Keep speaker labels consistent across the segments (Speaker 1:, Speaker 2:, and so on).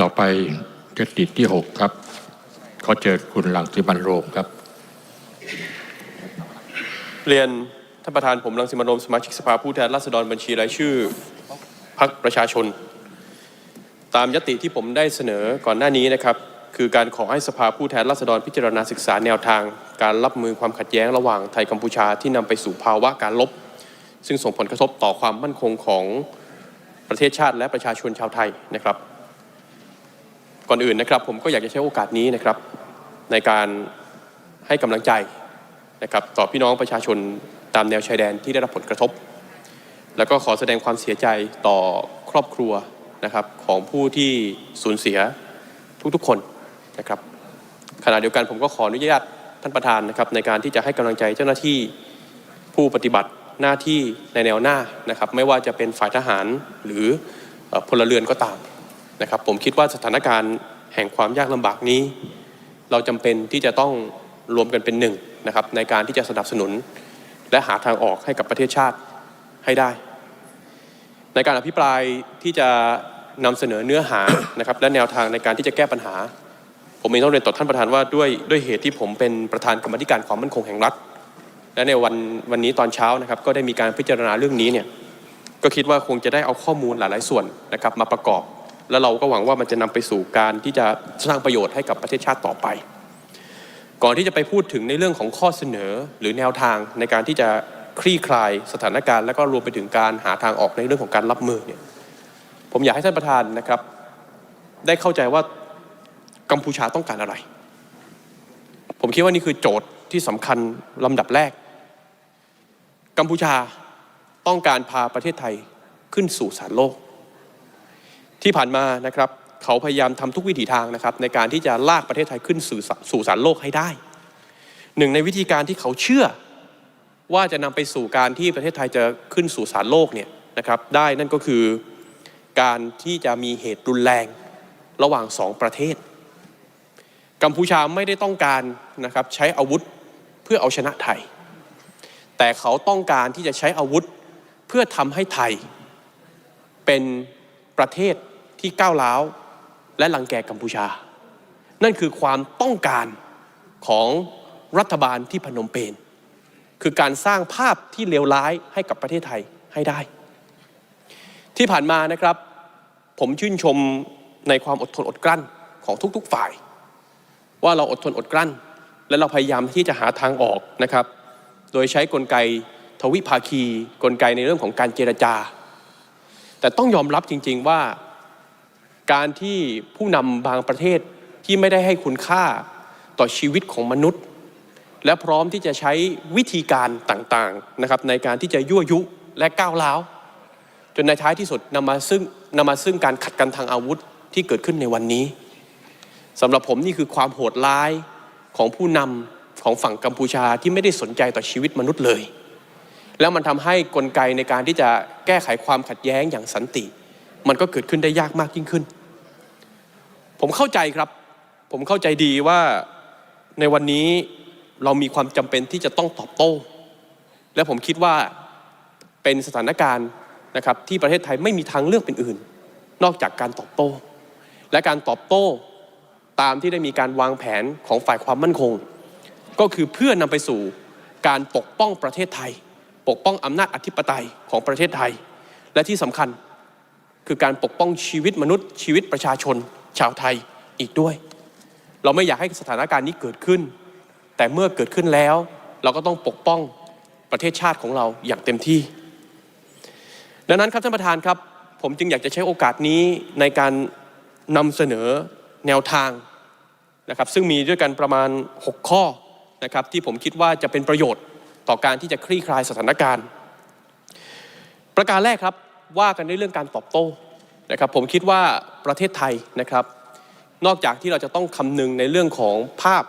Speaker 1: ต่อไปยติที่หกครับขอเชิญคุณหลังสิมันโรมครับ
Speaker 2: เรียนท่านประธานผมรังสิมันโรมสมาชิกสภาผู้แทนราษฎรบัญชีรายชื่อพรรคประชาชน ตามยติที่ผมได้เสนอก่อนหน้านี้นะครับ คือการขอให้สภาผู้แทนราษฎรพิจารณาศึกษาแนวทาง การรับมือความขัดแย้งระหว่างไทยกัมพูชาที่นำไปสู่ภาวะการลบ ซึ่งส่งผลกระทบต่อความมั่นคงของประเทศชาติและประชาชนชาวไทยนะครับ ก่อนอื่นนะครับผมก็อยากจะใช้โอกาสนี้นะครับ ในการให้กำลังใจนะครับต่อพี่น้องประชาชนตามแนวชายแดนที่ได้รับผลกระทบ แล้วก็ขอแสดงความเสียใจต่อครอบครัวนะครับของผู้ที่สูญเสียทุกๆคนนะครับ ขณะเดียวกันผมก็ขออนุญาตท่านประธานนะครับในการที่จะให้กำลังใจเจ้าหน้าที่ผู้ปฏิบัติหน้าที่ในแนวหน้านะครับ ไม่ว่าจะเป็นฝ่ายทหารหรือเอ่อพลเรือนก็ตาม นะครับผมคิดว่าสถานการณ์แห่งความยากลำบากนี้ เราจำเป็นที่จะต้องรวมกันเป็นหนึ่งนะครับในการที่จะสนับสนุน และหาทางออกให้กับประเทศชาติให้ได้ ในการอภิปรายที่จะนำเสนอเนื้อหานะครับและแนวทางในการที่จะแก้ปัญหา ผมเองต้องเรียนต่อท่านประธานว่าด้วยด้วยเหตุที่ผมเป็นประธานกรรมธิการความมั่นคงแห่งรัฐ และในวันวันนี้ตอนเช้านะครับก็ได้มีการพิจารณาเรื่องนี้เนี่ยก็คิดว่าคงจะได้เอาข้อมูลหลาย ๆ ส่วนนะครับมาประกอบ แล้วเราก็หวังว่ามันจะนำไปสู่การที่จะสร้างประโยชน์ให้กับประเทศชาติต่อไป ก่อนที่จะไปพูดถึงในเรื่องของข้อเสนอหรือแนวทางในการที่จะคลี่คลายสถานการณ์ และก็รวมไปถึงการหาทางออกในเรื่องของการรับมือเนี่ยผมอยากให้ท่านประธานนะครับ ได้เข้าใจว่ากัมพูชาต้องการอะไร ผมคิดว่านี่คือโจทย์ที่สำคัญลำดับแรก กัมพูชาต้องการพาประเทศไทยขึ้นสู่ศาลโลก ที่ผ่านมานะครับเขาพยายามทำทุกวิถีทางนะครับในการที่จะลากประเทศไทยขึ้นสู่สู่ศาลโลกให้ได้ หนึ่งในวิธีการที่เขาเชื่อว่าจะนำไปสู่การที่ประเทศไทยจะขึ้นสู่ศาลโลกเนี่ยนะครับได้นั่นก็คือการที่จะมีเหตุรุนแรงระหว่างสองประเทศ กัมพูชาไม่ได้ต้องการนะครับใช้อาวุธเพื่อเอาชนะไทย แต่เขาต้องการที่จะใช้อาวุธเพื่อทำให้ไทยเป็นประเทศ ที่ก้าวร้าวและลังแกกัมพูชา นั่นคือความต้องการของรัฐบาลที่พนมเปญคือการสร้างภาพที่เลวร้ายให้กับประเทศไทยให้ได้ ที่ผ่านมานะครับ ผมชื่นชมในความอดทนอดกลั้นของทุกๆฝ่าย ว่าเราอดทนอดกลั้น และเราพยายามที่จะหาทางออกนะครับ โดยใช้กลไกทวิภาคี กลไกในเรื่องของการเจรจา แต่ต้องยอมรับจริง ๆว่า การที่ผู้นำบางประเทศที่ไม่ได้ให้คุณค่าต่อชีวิตของมนุษย์ และพร้อมที่จะใช้วิธีการต่างๆนะครับในการที่จะยั่วยุและก้าวร้าว จนในท้ายที่สุดนำมาซึ่งนำมาซึ่งการขัดกันทางอาวุธที่เกิดขึ้นในวันนี้สำหรับผมนี่คือความโหดร้ายของผู้นำของฝั่งกัมพูชาที่ไม่ได้สนใจต่อชีวิตมนุษย์เลย แล้วมันทำให้กลไกในการที่จะแก้ไขความขัดแย้งอย่างสันติ มันก็เกิดขึ้นได้ยากมากยิ่งขึ้น ผมเข้าใจครับ ผมเข้าใจดีว่าในวันนี้เรามีความจำเป็นที่จะต้องตอบโต้ และผมคิดว่าเป็นสถานการณ์นะครับที่ประเทศไทยไม่มีทางเลือกเป็นอื่น นอกจากการตอบโต้ และการตอบโต้ตามที่ได้มีการวางแผนของฝ่ายความมั่นคง ก็คือเพื่อนำไปสู่การปกป้องประเทศไทย ปกป้องอำนาจอธิปไตยของประเทศไทย และที่สำคัญคือการปกป้องชีวิตมนุษย์ชีวิตประชาชน ชาวไทยอีกด้วย เราไม่อยากให้สถานการณ์นี้เกิดขึ้น แต่เมื่อเกิดขึ้นแล้ว เราก็ต้องปกป้องประเทศชาติของเราอย่างเต็มที่ ดังนั้นครับท่านประธานครับ ผมจึงอยากจะใช้โอกาสนี้ในการนำเสนอแนวทางนะครับซึ่งมีด้วยกันประมาณ 6 ข้อนะครับที่ผมคิดว่าจะเป็นประโยชน์ต่อการที่จะคลี่คลายสถานการณ์ ประการแรกครับว่ากันในเรื่องการตอบโต้ นะครับผมคิดว่าประเทศไทยนะครับ นอกจากที่เราจะต้องคำนึงในเรื่องของภาพ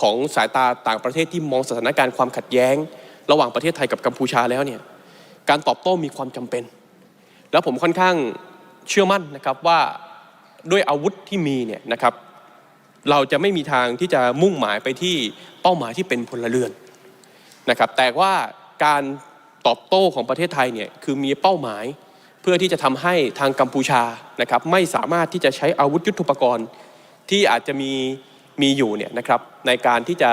Speaker 2: ของสายตาต่างประเทศที่มองสถานการณ์ความขัดแย้ง ระหว่างประเทศไทยกับกัมพูชาแล้วเนี่ยการตอบโต้มีความจำเป็น แล้วผมค่อนข้างเชื่อมั่นนะครับว่าด้วยอาวุธที่มีเนี่ยนะครับ เราจะไม่มีทางที่จะมุ่งหมายไปที่เป้าหมายที่เป็นพลเรือนนะครับ แต่ว่าการตอบโต้ของประเทศไทยเนี่ยคือมีเป้าหมาย เพื่อที่จะทำให้ทางกัมพูชานะครับไม่สามารถที่จะใช้อาวุธยุทโธปกรณ์ ที่อาจจะมีมีอยู่เนี่ยนะครับในการที่จะ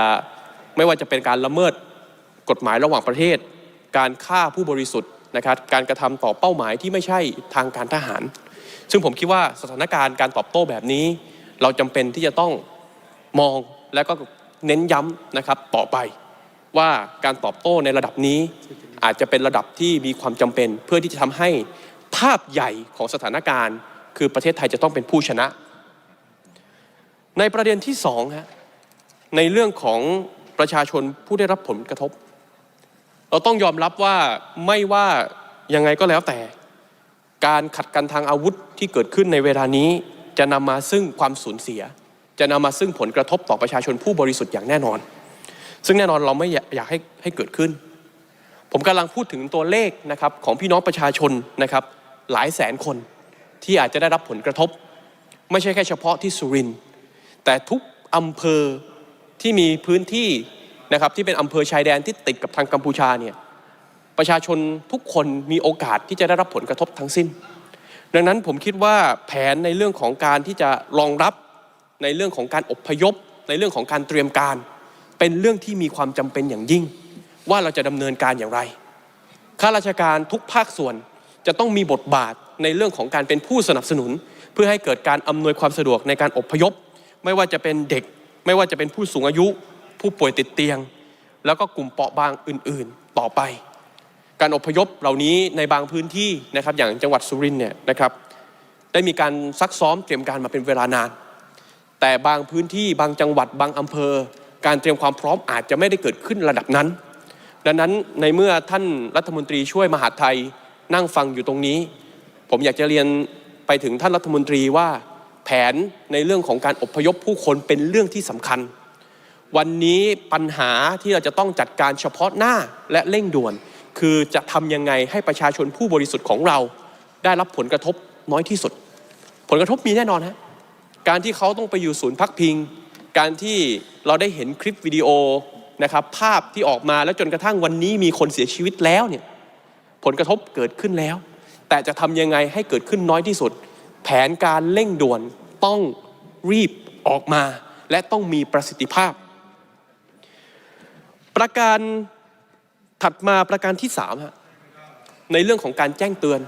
Speaker 2: ไม่ว่าจะเป็นการละเมิดกฎหมายระหว่างประเทศ การฆ่าผู้บริสุทธิ์นะครับการกระทำต่อเป้าหมายที่ไม่ใช่ทางการทหาร ซึ่งผมคิดว่าสถานการณ์การตอบโต้แบบนี้ เราจำเป็นที่จะต้องมองและก็เน้นย้ำนะครับต่อไปว่าการตอบโต้ในระดับนี้อาจจะเป็นระดับที่มีความจำเป็น เพื่อที่จะทำให้ ภาพใหญ่ของสถานการณ์ คือประเทศไทยจะต้องเป็นผู้ชนะ ในประเด็นที่สองฮะในเรื่องของประชาชนผู้ได้รับผลกระทบ เราต้องยอมรับว่าไม่ว่ายังไงก็แล้วแต่ การขัดกันทางอาวุธที่เกิดขึ้นในเวลานี้จะนำมาซึ่งความสูญเสีย จะนำมาซึ่งผลกระทบต่อประชาชนผู้บริสุทธิ์อย่างแน่นอน ซึ่งแน่นอนเราไม่อยากให้ให้เกิดขึ้น ผมกำลังพูดถึงตัวเลขนะครับของพี่น้องประชาชนนะครับหลายแสนคนที่อาจจะได้รับผลกระทบ ไม่ใช่แค่เฉพาะที่สุรินทร์แต่ทุกอำเภอที่มีพื้นที่นะครับที่เป็นอำเภอชายแดนที่ติดกับทางกัมพูชาเนี่ยประชาชนทุกคนมีโอกาสที่จะได้รับผลกระทบทั้งสิ้น ดังนั้นผมคิดว่าแผนในเรื่องของการที่จะรองรับในเรื่องของการอบพยพ ในเรื่องของการเตรียมการ เป็นเรื่องที่มีความจำเป็นอย่างยิ่ง ว่าเราจะดำเนินการอย่างไร ข้าราชการทุกภาคส่วนจะต้องมีบทบาทในเรื่องของการเป็นผู้สนับสนุน เพื่อให้เกิดการอำนวยความสะดวกในการอพยพ ไม่ว่าจะเป็นเด็ก ไม่ว่าจะเป็นผู้สูงอายุ ผู้ป่วยติดเตียง แล้วก็กลุ่มเปราะบางอื่น ๆ ต่อไป การอพยพเหล่านี้ในบางพื้นที่นะครับอย่างจังหวัดสุรินทร์เนี่ยนะครับได้มีการซักซ้อมเตรียมการมาเป็นเวลานาน แต่บางพื้นที่บางจังหวัดบางอำเภอ การเตรียมความพร้อมอาจจะไม่ได้เกิดขึ้นระดับนั้น ดังนั้นในเมื่อท่านรัฐมนตรีช่วยมหาดไทยนั่งฟังอยู่ตรงนี้ ผมอยากจะเรียนไปถึงท่านรัฐมนตรีว่าแผนในเรื่องของการอพยพผู้คนเป็นเรื่องที่สำคัญ วันนี้ปัญหาที่เราจะต้องจัดการเฉพาะหน้าและเร่งด่วน คือจะทำยังไงให้ประชาชนผู้บริสุทธิ์ของเรา ได้รับผลกระทบน้อยที่สุด ผลกระทบมีแน่นอนฮะการที่เขาต้องไปอยู่ศูนย์พักพิง การที่เราได้เห็นคลิปวิดีโอ นะครับภาพที่ออกมาแล้วจนกระทั่งวันนี้มีคนเสียชีวิตแล้วเนี่ยผลกระทบเกิดขึ้นแล้ว แต่จะทำยังไงให้เกิดขึ้นน้อยที่สุด แผนการเร่งด่วนต้องรีบออกมา และต้องมีประสิทธิภาพ ประการถัดมาประการที่สามฮะในเรื่องของการแจ้งเตือน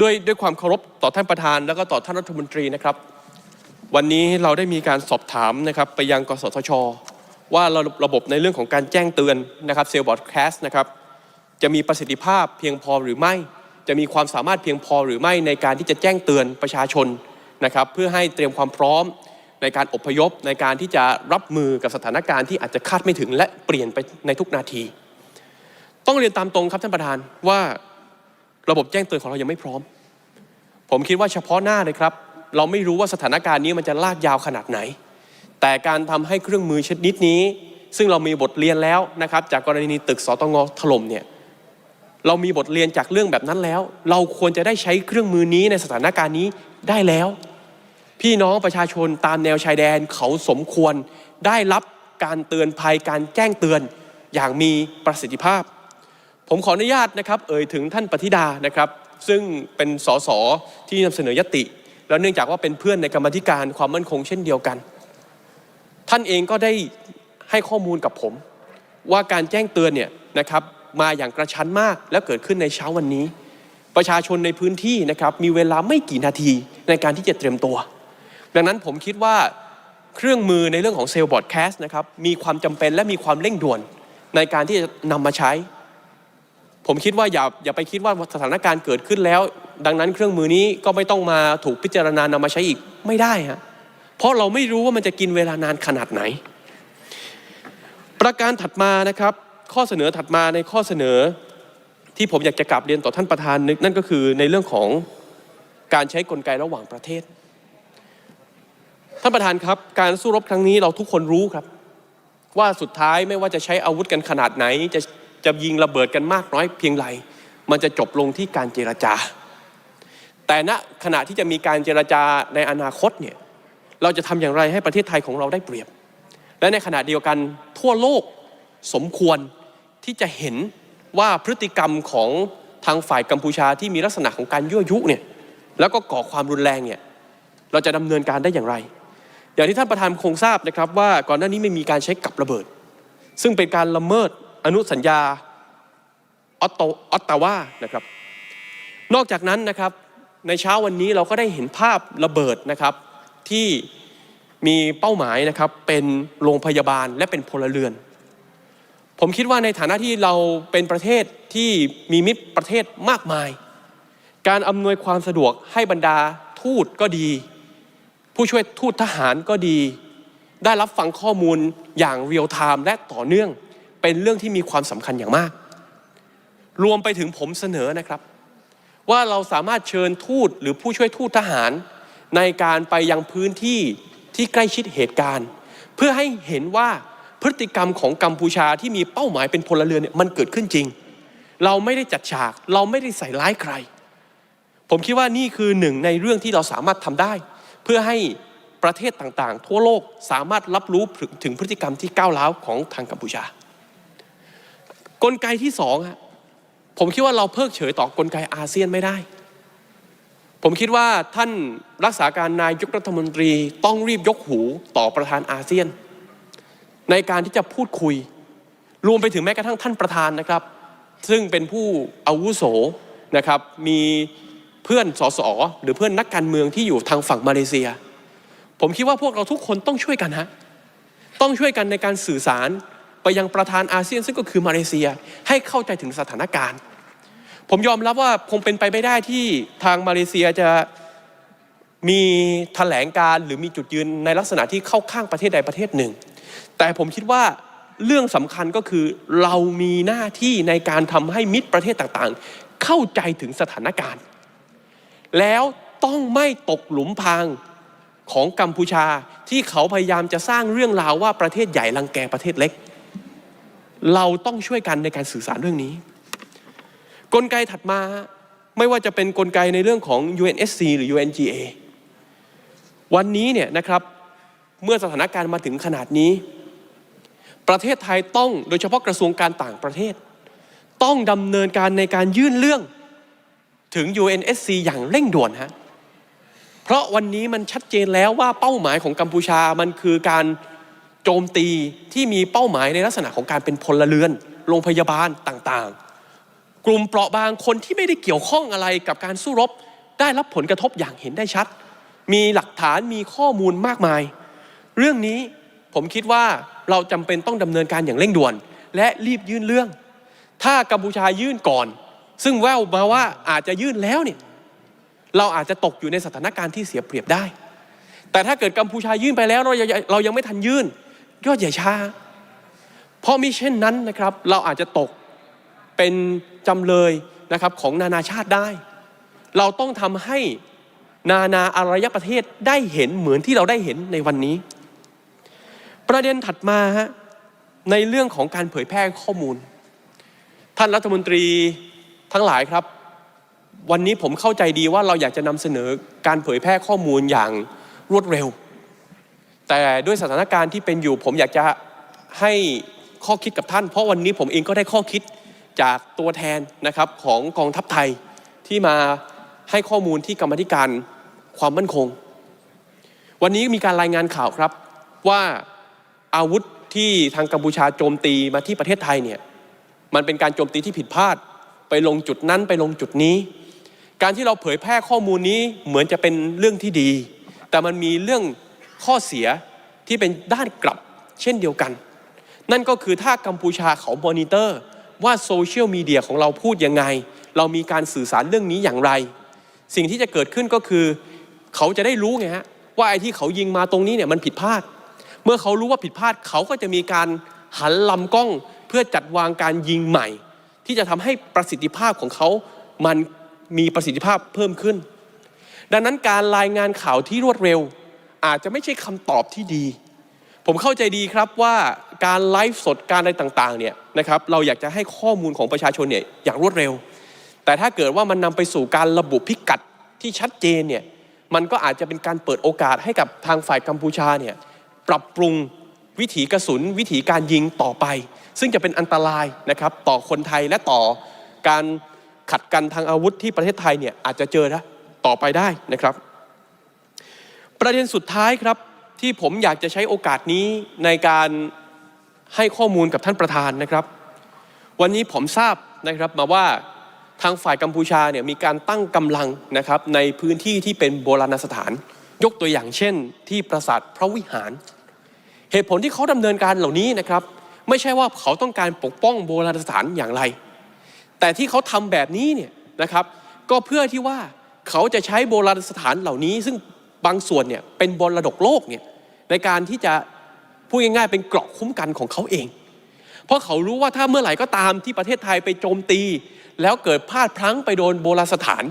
Speaker 2: ด้วยด้วยความเคารพต่อท่านประธาน แล้วก็ต่อท่านรัฐมนตรีนะครับ วันนี้เราได้มีการสอบถามนะครับไปยังกสทช ว่าระบบในเรื่องของการแจ้งเตือนนะครับเซลล์บอร์ดแคสต์นะครับจะมีประสิทธิภาพเพียงพอหรือไม่ จะมีความสามารถเพียงพอหรือไม่ในการที่จะแจ้งเตือนประชาชนนะครับเพื่อให้เตรียมความพร้อมในการอพยพในการที่จะรับมือกับสถานการณ์ที่อาจจะคาดไม่ถึงและเปลี่ยนไปในทุกนาที ต้องเรียนตามตรงครับท่านประธานว่าระบบแจ้งเตือนของเรายังไม่พร้อม ผมคิดว่าเฉพาะหน้าเลยครับ เราไม่รู้ว่าสถานการณ์นี้มันจะลากยาวขนาดไหน แต่การทำให้เครื่องมือชนิดนี้ ซึ่งเรามีบทเรียนแล้วนะครับ จากกรณีตึกสตงถล่มเนี่ยเรามีบทเรียนจากเรื่องแบบนั้นแล้ว เราควรจะได้ใช้เครื่องมือนี้ในสถานการณ์นี้ได้แล้ว พี่น้องประชาชนตามแนวชายแดนเขาสมควรได้รับการเตือนภัยการแจ้งเตือนอย่างมีประสิทธิภาพ ผมขออนุญาตนะครับ เอ่ยถึงท่านปฏิดานะครับ ซึ่งเป็นสสที่นำเสนอยติ แล้วเนื่องจากว่าเป็นเพื่อนในกรรมธิการความมั่นคงเช่นเดียวกัน ท่านเองก็ได้ให้ข้อมูลกับผม ว่าการแจ้งเตือนเนี่ยนะครับมาอย่างกระชั้นมากและเกิดขึ้นในเช้าวันนี้ ประชาชนในพื้นที่นะครับมีเวลาไม่กี่นาทีในการที่จะเตรียมตัว ดังนั้นผมคิดว่าเครื่องมือในเรื่องของเซลล์บอร์ดแคสต์นะครับมีความจำเป็นและมีความเร่งด่วนในการที่จะนำมาใช้ ผมคิดว่าอย่าอย่าไปคิดว่าสถานการณ์เกิดขึ้นแล้ว ดังนั้นเครื่องมือนี้ก็ไม่ต้องมาถูกพิจารณานำมาใช้อีกไม่ได้ฮะ เพราะเราไม่รู้ว่ามันจะกินเวลานานขนาดไหน ประการถัดมานะครับ ข้อเสนอถัดมาในข้อเสนอที่ผมอยากจะกลับเรียนต่อท่านประธานนึกนั่นก็คือในเรื่องของการใช้กลไกระหว่างประเทศ ท่านประธานครับ การสู้รบครั้งนี้เราทุกคนรู้ครับ ว่าสุดท้ายไม่ว่าจะใช้อาวุธกันขนาดไหน จะจะยิงระเบิดกันมากน้อยเพียงไรมันจะจบลงที่การเจรจา แต่ณขณะที่จะมีการเจรจาในอนาคตเนี่ย เราจะทำอย่างไรให้ประเทศไทยของเราได้เปรียบ และในขณะเดียวกันทั่วโลกสมควรที่จะเห็นว่าพฤติกรรมของทางฝ่ายกัมพูชาที่มีลักษณะของการยั่วยุเนี่ยแล้วก็ก่อความรุนแรงเนี่ยเราจะดำเนินการได้อย่างไร อย่างที่ท่านประธานคงทราบนะครับว่าก่อนหน้านี้ไม่มีการใช้กับระเบิด ซึ่งเป็นการละเมิดอนุสัญญาออตโตออตตาวานะครับ นอกจากนั้นนะครับในเช้าวันนี้เราก็ได้เห็นภาพระเบิดนะครับ ที่มีเป้าหมายนะครับเป็นโรงพยาบาลและเป็นพลเรือน ผมคิดว่าในฐานะที่เราเป็นประเทศที่มีมิตรประเทศมากมาย การอำนวยความสะดวกให้บรรดาทูตก็ดี ผู้ช่วยทูตทหารก็ดี ได้รับฟังข้อมูลอย่างเรียลไทม์และต่อเนื่องเป็นเรื่องที่มีความสำคัญอย่างมาก รวมไปถึงผมเสนอนะครับ ว่าเราสามารถเชิญทูตหรือผู้ช่วยทูตทหาร ในการไปยังพื้นที่ที่ใกล้ชิดเหตุการณ์ เพื่อให้เห็นว่าพฤติกรรมของกัมพูชาที่มีเป้าหมายเป็นพลเรือนเนี่ยมันเกิดขึ้นจริง เราไม่ได้จัดฉาก เราไม่ได้ใส่ร้ายใคร ผมคิดว่านี่คือหนึ่งในเรื่องที่เราสามารถทำได้ เพื่อให้ประเทศต่างๆ ทั่วโลกสามารถรับรู้ถึงพฤติกรรมที่ก้าวร้าวของทางกัมพูชากลไกที่สองผมคิดว่าเราเพิกเฉยต่อกลไกอาเซียนไม่ได้ ผมคิดว่าท่านรักษาการนายกรัฐมนตรีต้องรีบยกหูต่อประธานอาเซียน ในการที่จะพูดคุย รวมไปถึงแม้กระทั่งท่านประธานนะครับ ซึ่งเป็นผู้อาวุโสนะครับมีเพื่อนสสหรือเพื่อนนักการเมืองที่อยู่ทางฝั่งมาเลเซีย ผมคิดว่าพวกเราทุกคนต้องช่วยกันฮะต้องช่วยกันในการสื่อสารไปยังประธานอาเซียน ซึ่งก็คือมาเลเซียให้เข้าใจถึงสถานการณ์ ผมยอมรับว่าคงเป็นไปไม่ได้ที่ทางมาเลเซียจะมีแถลงการหรือมีจุดยืนในลักษณะที่เข้าข้างประเทศใดประเทศหนึ่ง แต่ผมคิดว่าเรื่องสำคัญก็คือเรามีหน้าที่ในการทำให้มิตรประเทศต่างๆ เข้าใจถึงสถานการณ์ แล้วต้องไม่ตกหลุมพรางของกัมพูชาที่เขาพยายามจะสร้างเรื่องราวว่าประเทศใหญ่รังแกประเทศเล็ก เราต้องช่วยกันในการสื่อสารเรื่องนี้ กลไกถัดมาไม่ว่าจะเป็นกลไกในเรื่องของ UNSC หรือ UNGA วันนี้เนี่ยนะครับเมื่อสถานการณ์มาถึงขนาดนี้ ประเทศไทยต้องโดยเฉพาะกระทรวงการต่างประเทศ ต้องดำเนินการในการยื่นเรื่องถึง UNSC อย่างเร่งด่วนฮะเพราะวันนี้มันชัดเจนแล้วว่าเป้าหมายของกัมพูชามันคือการโจมตีที่มีเป้าหมายในลักษณะของการเป็นพลเรือน โรงพยาบาลต่างๆ กลุ่มเปราะบางคนที่ไม่ได้เกี่ยวข้องอะไรกับการสู้รบ ได้รับผลกระทบอย่างเห็นได้ชัด มีหลักฐานมีข้อมูลมากมาย เรื่องนี้ผมคิดว่าเราจำเป็นต้องดำเนินการอย่างเร่งด่วน และรีบยื่นเรื่อง ถ้ากัมพูชายื่นก่อน ซึ่งแววมาว่าอาจจะยื่นแล้วเนี่ยเราอาจจะตกอยู่ในสถานการณ์ที่เสียเปรียบได้ แต่ถ้าเกิดกัมพูชายื่นไปแล้วเรายังเรายังไม่ทันยื่นก็อย่าช้าเพราะมิเช่นนั้นนะครับ เราอาจจะตก เป็นจำเลยนะครับของนานาชาติได้ เราต้องทำให้นานาอารยประเทศได้เห็นเหมือนที่เราได้เห็นในวันนี้ ประเด็นถัดมาฮะในเรื่องของการเผยแพร่ข้อมูล ท่านรัฐมนตรีทั้งหลายครับ วันนี้ผมเข้าใจดีว่าเราอยากจะนำเสนอการเผยแพร่ข้อมูลอย่างรวดเร็ว แต่ด้วยสถานการณ์ที่เป็นอยู่ผมอยากจะให้ข้อคิดกับท่าน เพราะวันนี้ผมเองก็ได้ข้อคิด จากตัวแทนนะครับของกองทัพไทยที่มาให้ข้อมูลที่กรรมธิการความมั่นคง วันนี้มีการรายงานข่าวครับว่าอาวุธที่ทางกัมพูชาโจมตีมาที่ประเทศไทยเนี่ยมันเป็นการโจมตีที่ผิดพลาด ไปลงจุดนั้นไปลงจุดนี้ การที่เราเผยแพร่ข้อมูลนี้เหมือนจะเป็นเรื่องที่ดี แต่มันมีเรื่องข้อเสียที่เป็นด้านกลับเช่นเดียวกัน นั่นก็คือถ้ากัมพูชาเขามอนิเตอร์ ว่าโซเชียลมีเดียของเราพูดยังไง เรามีการสื่อสารเรื่องนี้อย่างไร สิ่งที่จะเกิดขึ้นก็คือ เขาจะได้รู้ไงฮะว่าไอ้ที่เขายิงมาตรงนี้เนี่ยมันผิดพลาด เมื่อเขารู้ว่าผิดพลาดเขาก็จะมีการหันลำกล้องเพื่อจัดวางการยิงใหม่ ที่จะทำให้ประสิทธิภาพของเขา มันมีประสิทธิภาพเพิ่มขึ้น ดังนั้นการรายงานข่าวที่รวดเร็ว อาจจะไม่ใช่คำตอบที่ดี ผมเข้าใจดีครับว่า การไลฟ์สดการอะไรต่างๆเนี่ยนะครับเราอยากจะให้ข้อมูลของประชาชนเนี่ยอย่างรวดเร็ว แต่ถ้าเกิดว่ามันนำไปสู่การระบุพิกัดที่ชัดเจนเนี่ยมันก็อาจจะเป็นการเปิดโอกาสให้กับทางฝ่ายกัมพูชาเนี่ยปรับปรุงวิถีกระสุน วิถีการยิงต่อไป ซึ่งจะเป็นอันตรายนะครับต่อคนไทยและต่อการขัดกันทางอาวุธที่ประเทศไทยเนี่ยอาจจะเจอนะต่อไปได้นะครับ ประเด็นสุดท้ายครับที่ผมอยากจะใช้โอกาสนี้ในการ ให้ข้อมูลกับท่านประธานนะครับ วันนี้ผมทราบนะครับมาว่าทางฝ่ายกัมพูชาเนี่ยมีการตั้งกำลังนะครับในพื้นที่ที่เป็นโบราณสถาน ยกตัวอย่างเช่น ที่ปราสาทพระวิหาร เหตุผลที่เขาดำเนินการเหล่านี้นะครับ ไม่ใช่ว่าเขาต้องการปกป้องโบราณสถานอย่างไร แต่ที่เขาทำแบบนี้เนี่ยนะครับ ก็เพื่อที่ว่าเขาจะใช้โบราณสถานเหล่านี้ ซึ่งบางส่วนเนี่ยเป็นบรดกโลกเนี่ยในการที่จะ พูดง่ายๆ เป็นเกราะคุ้มกันของเขาเอง เพราะเขารู้ว่าถ้าเมื่อไหร่ก็ตามที่ประเทศไทยไปโจมตี แล้วเกิดพลาดพลั้งไปโดนโบราณสถาน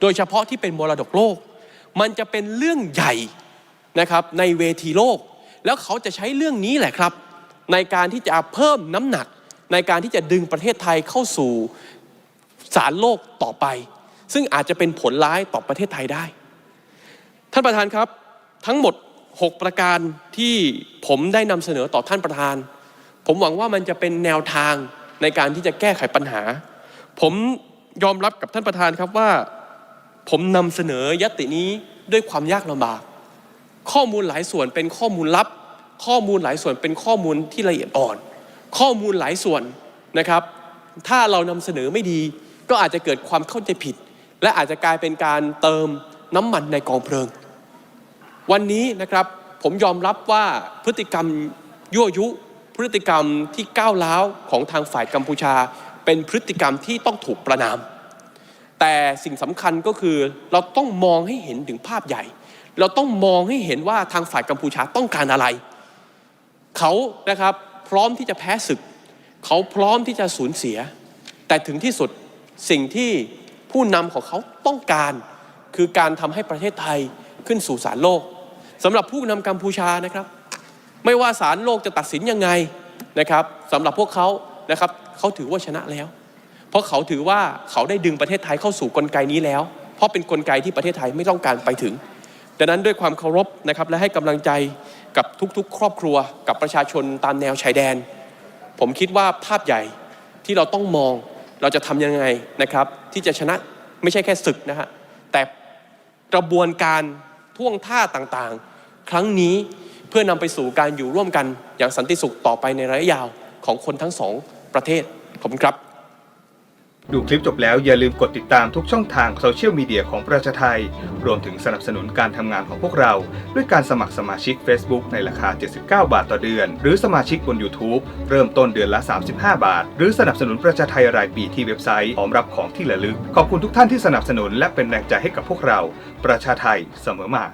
Speaker 2: โดยเฉพาะที่เป็นมรดกโลก มันจะเป็นเรื่องใหญ่นะครับในเวทีโลก แล้วเขาจะใช้เรื่องนี้แหละครับ ในการที่จะเพิ่มน้ำหนัก ในการที่จะดึงประเทศไทยเข้าสู่สารโลกต่อไป ซึ่งอาจจะเป็นผลร้ายต่อประเทศไทยได้ ท่านประธานครับทั้งหมด 6 ประการที่ผมได้นำเสนอต่อท่านประธาน ผมหวังว่ามันจะเป็นแนวทางในการที่จะแก้ไขปัญหา ผมยอมรับกับท่านประธานครับว่า ผมนำเสนอยตินี้ด้วยความยากลำบาก ข้อมูลหลายส่วนเป็นข้อมูลลับ ข้อมูลหลายส่วนเป็นข้อมูลที่ละเอียดอ่อน ข้อมูลหลายส่วนนะครับ ถ้าเรานำเสนอไม่ดี ก็อาจจะเกิดความเข้าใจผิด และอาจจะกลายเป็นการเติมน้ำมันในกองเพลิง วันนี้นะครับผมยอมรับว่าพฤติกรรมยั่วยุ พฤติกรรมที่ก้าวร้าวของทางฝ่ายกัมพูชา เป็นพฤติกรรมที่ต้องถูกประนาม แต่สิ่งสำคัญก็คือเราต้องมองให้เห็นถึงภาพใหญ่ เราต้องมองให้เห็นว่าทางฝ่ายกัมพูชาต้องการอะไร เขานะครับพร้อมที่จะแพ้ศึก เขาพร้อมที่จะสูญเสีย แต่ถึงที่สุดสิ่งที่ผู้นำของเขาต้องการ คือการทำให้ประเทศไทยขึ้นสู่ศาลโลก สำหรับผู้นำกัมพูชานะครับ ไม่ว่าศาลโลกจะตัดสินยังไงนะครับสำหรับพวกเขานะครับเขาถือว่าชนะแล้ว เพราะเขาถือว่าเขาได้ดึงประเทศไทยเข้าสู่กลไกนี้แล้ว เพราะเป็นกลไกที่ประเทศไทยไม่ต้องการไปถึงดังนั้นด้วยความเคารพนะครับและให้กำลังใจกับทุกๆ ครอบครัวกับประชาชนตามแนวชายแดน ผมคิดว่าภาพใหญ่ที่เราต้องมองเราจะทำยังไงนะครับ ที่จะชนะไม่ใช่แค่ศึกนะฮะแต่กระบวนการท่วงท่าต่างๆ ครั้งนี้เพื่อนำไปสู่การอยู่ร่วมกันอย่างสันติสุขต่อไปในระยะยาวของคนทั้งสองประเทศขอบคุณครับ
Speaker 3: ดูคลิปจบแล้วอย่าลืมกดติดตามทุกช่องทางโซเชียลมีเดียของประชาไทย รวมถึงสนับสนุนการทำงานของพวกเรา ด้วยการสมัครสมาชิก Facebook ในราคา 79 บาทต่อเดือน หรือสมาชิกบน YouTube เริ่มต้นเดือนละ 35 บาท หรือสนับสนุนประชาไทยรายปีที่เว็บไซต์พร้อมรับของที่ระลึก ขอบคุณทุกท่านที่สนับสนุนและเป็นแรงใจให้กับพวกเรา ประชาไทยเสมอมา